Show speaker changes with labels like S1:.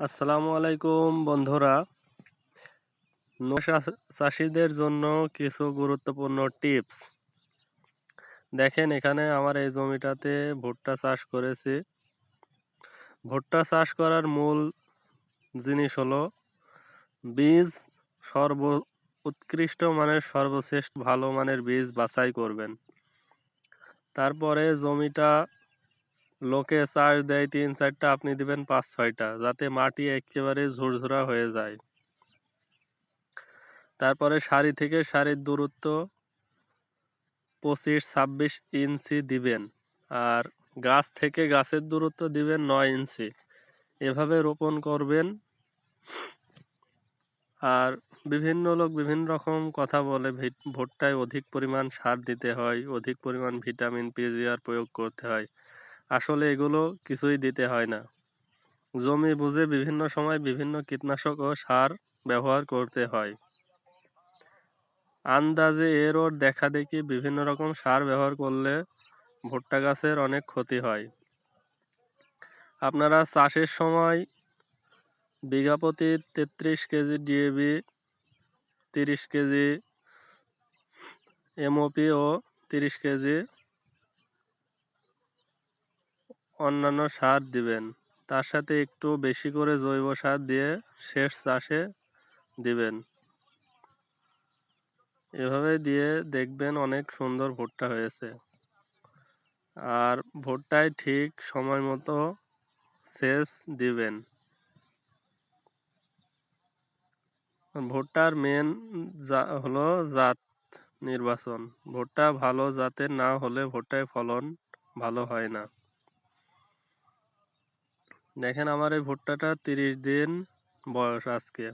S1: আসসালামু আলাইকুম, বন্ধুরা। চাষিদের জন্য কিছু গুরুত্বপূর্ণ টিপস। দেখেন, এখানে আমার এই জমিটাতে ভুট্টা চাষ করেছি। ভুট্টা চাষ করার মূল জিনিস হলো বীজ সর্ব, উৎকৃষ্ট মানের সর্বশ্রেষ্ঠ ভালো মানের বীজ বাছাই করবেন। তারপরে জমিটা লোকে চাষ দেয়, তিন চারটা, আপনি দিবেন পাঁচ, ছয়টা। যাতে মাটি একেবারে ঝুরঝুরা হয়ে যায়। তারপরে সারি থেকে সারির দূরত্ব পঁচিশ, ছাব্বিশ ইঞ্চি দিবেন। আর গাছ থেকে গাছের দূরত্ব দিবেন নয় ইঞ্চি। এভাবে রোপণ করবেন। আর বিভিন্ন লোক বিভিন্ন রকম কথা বলে ভুট্টায় অধিক পরিমাণ সার দিতে হয়, অধিক পরিমাণ ভিটামিন পিজিআর প্রয়োগ করতে হয়। আসলে এগুলো কিছুই দিতে হয় না। জমি বুঝে বিভিন্ন সময় বিভিন্ন কীটনাশক ও সার ব্যবহার করতে হয়। আন্দাজে এর ওর দেখা দেখি বিভিন্ন রকম সার ব্যবহার করলে ভুট্টা গাছের অনেক ক্ষতি হয়। আপনারা চাষের সময় বিঘা প্রতি তেত্রিশ কেজি ডিএবি তিরিশ কেজি এমওপি ও তিরিশ কেজি অন্যান্য সার দিবেন। তার সাথে একটু বেশি করে জৈব সার দিয়ে শেষ চাষে দিবেন। এভাবে দিয়ে দেখবেন অনেক সুন্দর ভুট্টা হয়েছে। আর ভুট্টায় ঠিক সময় মতো সেচ দিবেন। ভুট্টার মেন হলো জাত নির্বাচন। ভুট্টা ভালো জাতের না হলে ভুট্টায় ফলন ভালো হয় না। দেখেন আমার এই ভুট্টাটা তিরিশ দিন বয়স আজকে।